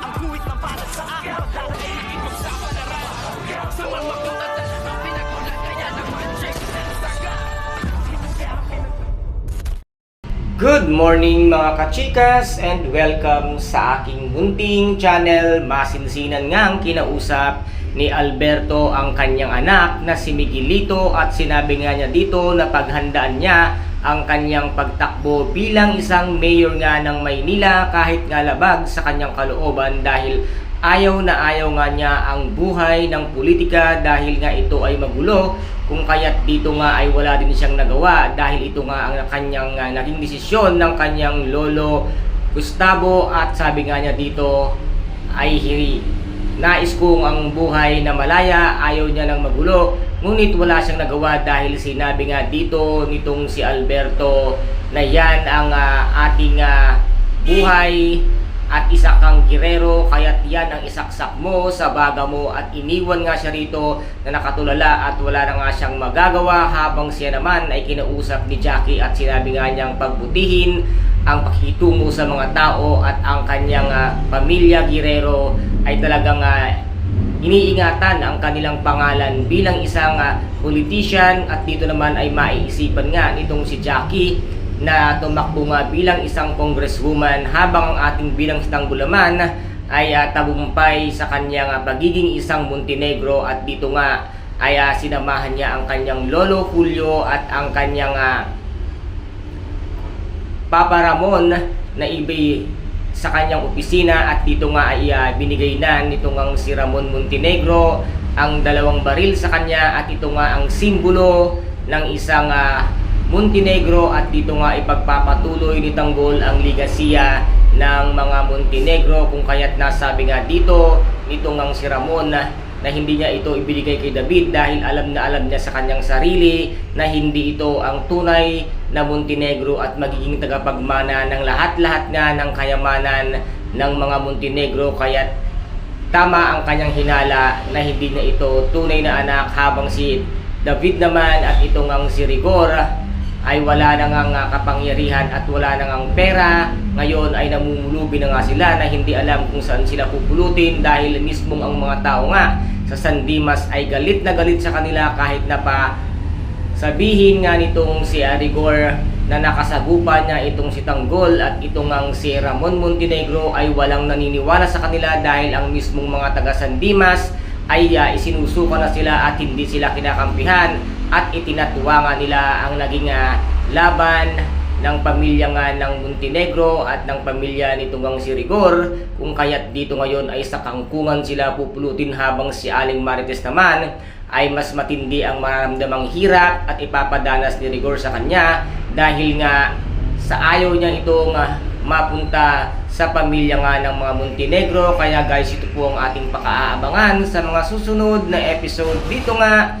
Ang guhit na para sa akin Pagdadaig ipagsapalaran Sa mga katatan Ang pinagulat kaya naman Check na saga Good morning mga kachikas and welcome sa aking munting channel. Masinsinan nga ang kinausap ni Alberto ang kanyang anak na si Miguelito at sinabi nga niya dito na paghandaan niya ang kanyang pagtakbo bilang isang mayor nga ng Maynila kahit nga labag sa kanyang kalooban dahil ayaw na ayaw nga niya ang buhay ng politika dahil nga ito ay magulo. Kung kaya't dito nga ay wala din siyang nagawa dahil ito nga ang kanyang uh, naging desisyon ng kanyang lolo Gustavo at sabi nga niya dito ay hiri nais kong ang buhay na malaya ayaw niya ng magulo. Ngunit wala siyang nagawa dahil sinabi nga dito nitong si Alberto na yan ang uh, ating uh, buhay at isa kang girero kaya't yan ang isaksak mo sa baga mo at iniwan nga siya rito na nakatulala at wala na nga siyang magagawa. Habang siya naman ay kinausap ni Jackie at sinabi nga niyang pagbutihin ang pakitungo sa mga tao at ang kanyang uh, pamilya girero ay talagang uh, iniingatan ang kanilang pangalan bilang isang uh, politician at dito naman ay maiisipan nga nitong si Jackie na tumakbo nga bilang isang congresswoman habang ang ating bilang sitang bulaman ay uh, tabumpay sa kanyang uh, pagiging isang Montenegro at dito nga ay uh, sinamahan niya ang kanyang lolo Julio at ang kanyang uh, Papa Ramon na ibig sa kanyang opisina at dito nga ay uh, binigay na nitong ang si Ramon Montenegro ang dalawang baril sa kanya at ito nga ang simbolo ng isang uh, Montenegro at dito nga ipagpapatuloy ni Tanggol ang ligasiya ng mga Montenegro kung kaya't nasabi nga dito nitong ang si Ramon na, hindi niya ito ibinigay kay David dahil alam na alam niya sa kanyang sarili na hindi ito ang tunay na Montenegro at magiging tagapagmana ng lahat-lahat nga ng kayamanan ng mga Montenegro. Kaya't tama ang kanyang hinala na hindi na ito tunay na anak habang si David naman at itong ang si Rigor ay wala na ngang uh, kapangyarihan at wala na ngang pera. Ngayon ay namumulubi na nga sila na hindi alam kung saan sila pupulutin dahil mismong ang mga tao nga sa San Dimas ay galit na galit sa kanila kahit na pa sabihin nga nitong si Arigor na nakasagupa niya itong si Tanggol at itong ang si Ramon Montenegro ay walang naniniwala sa kanila dahil ang mismong mga taga San Dimas ay uh, isinusuka na sila at hindi sila kinakampihan at itinatuwa nga nila ang naging uh, laban ng pamilya nga ng Montenegro at ng pamilya nitong si Rigor kung kaya't dito ngayon ay sa kangkungan sila pupulutin habang si Aling Marites naman ay mas matindi ang mararamdamang hirap at ipapadanas ni Rigor sa kanya dahil nga sa ayaw niya itong uh, mapunta sa pamilya nga ng mga Montenegro. Kaya guys ito po ang ating pakaabangan sa mga susunod na episode. Dito nga